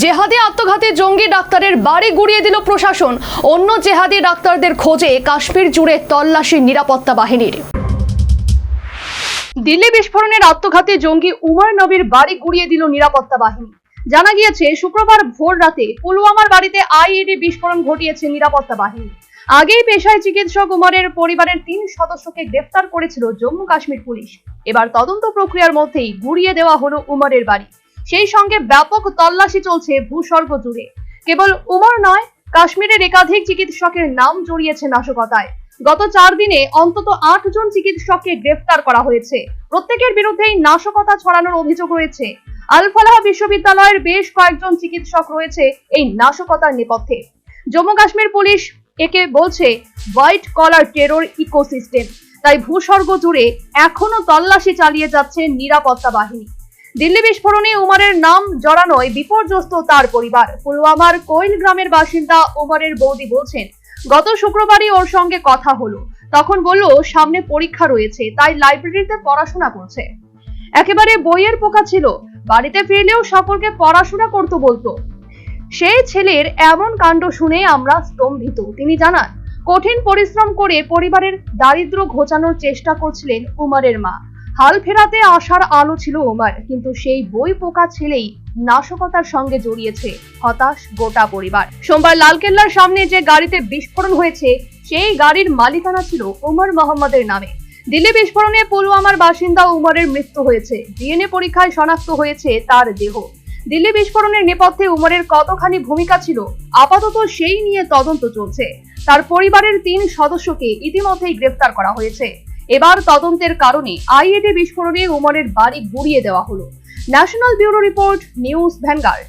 জেহাদি আত্মঘাতী জঙ্গি ডাক্তারের বাড়ি গুড়িয়ে দিল প্রশাসন। অন্য জেহাদি ডাক্তারদের খোঁজে কাশ্মীর জুড়ে তল্লাশি নিরাপত্তা বাহিনীর। দিল্লি বিস্ফোরণের আত্মঘাতী জঙ্গি উমর নবীর বাড়ি গুড়িয়ে দিল নিরাপত্তা বাহিনী। জানা গিয়েছে, শুক্রবার ভোর রাতে পুলওয়ামার বাড়িতে আইইডি বিস্ফোরণ ঘটিয়েছে নিরাপত্তা বাহিনী। আগেই পেশায় চিকিৎসক উমরের পরিবারের তিন সদস্যকে গ্রেফতার করেছিল জম্মু কাশ্মীর পুলিশ। এবার তদন্ত প্রক্রিয়ার মধ্যেই গুড়িয়ে দেওয়া হলো উমরের বাড়ি। সেই সঙ্গে ব্যাপক তল্লাশি চলছে ভূস্বর্গ জুড়ে কেবল উমর নয়, কাশ্মীরের একাধিক চিকিৎসকের নাম জড়িয়েছে নাশকতায়। গত চার দিনে অন্তত আট জন চিকিৎসককে গ্রেফতার করা হয়েছে। প্রত্যেকের বিরুদ্ধেই নাশকতা ছড়ানোর অভিযোগ রয়েছে। আলফালাহ বিশ্ববিদ্যালয়ের বেশ কয়েকজন চিকিৎসক রয়েছে এই নাশকতার নেপথ্যে। জম্মু কাশ্মীর পুলিশ একে বলছে, হোয়াইট কলার টেরোর ইকোসিস্টেম। তাই ভূস্বর্গ জুড়ে এখনও তল্লাশি চালিয়ে যাচ্ছে নিরাপত্তা বাহিনী। দিল্লি বিস্ফোরণে উমারের নাম জড়ানোয় বিপর্যস্ত তার পরিবার। পুলওয়ামার কোয়েল গ্রামের বাসিন্দা উমারের বৌদি বলছেন, গত শুক্রবারই ওর সঙ্গে কথা হলো। তখন বলল, সামনে পরীক্ষা রয়েছে, তাই লাইব্রেরিতে পড়াশোনা করছে। একেবারে বইয়ের পোকা ছিল। বাড়িতে ফিরলেও সকলকে পড়াশোনা করতে বলতো। সেই ছেলের এমন কাণ্ড শুনে আমরা স্তম্ভিত। তিনি জানান, কঠিন পরিশ্রম করে পরিবারের দারিদ্র ঘোচানোর চেষ্টা করছিলেন উমারের মা। হাল ফেরাতে আসার আলো ছিল উমার কিন্তু সেই বই পোকা ছেলেই নাশকতার সঙ্গে জড়িয়েছে হতাশ গোটা পরিবার। সোমবার লালকেল্লার সামনে যে গাড়িতে বিস্ফোরণ হয়েছে, সেই গাড়ির মালিকানা ছিল উমর মোহাম্মদের নামে। দিল্লি বিস্ফোরণে পুলওয়ামার বাসিন্দা উমরের মৃত্যু হয়েছে। ডিএনএ পরীক্ষায় শনাক্ত হয়েছে তার দেহ। দিল্লি বিস্ফোরণের নেপথ্যে উমরের কতখানি ভূমিকা ছিল, আপাতত সেই নিয়ে তদন্ত চলছে। তার পরিবারের তিন সদস্যকে ইতিমধ্যেই গ্রেফতার করা হয়েছে। এবার তদন্তের কারণে আইএডি বিস্ফোরণে উমরের বাড়ি গুড়িয়ে দেওয়া হলো national bureau report news vanguard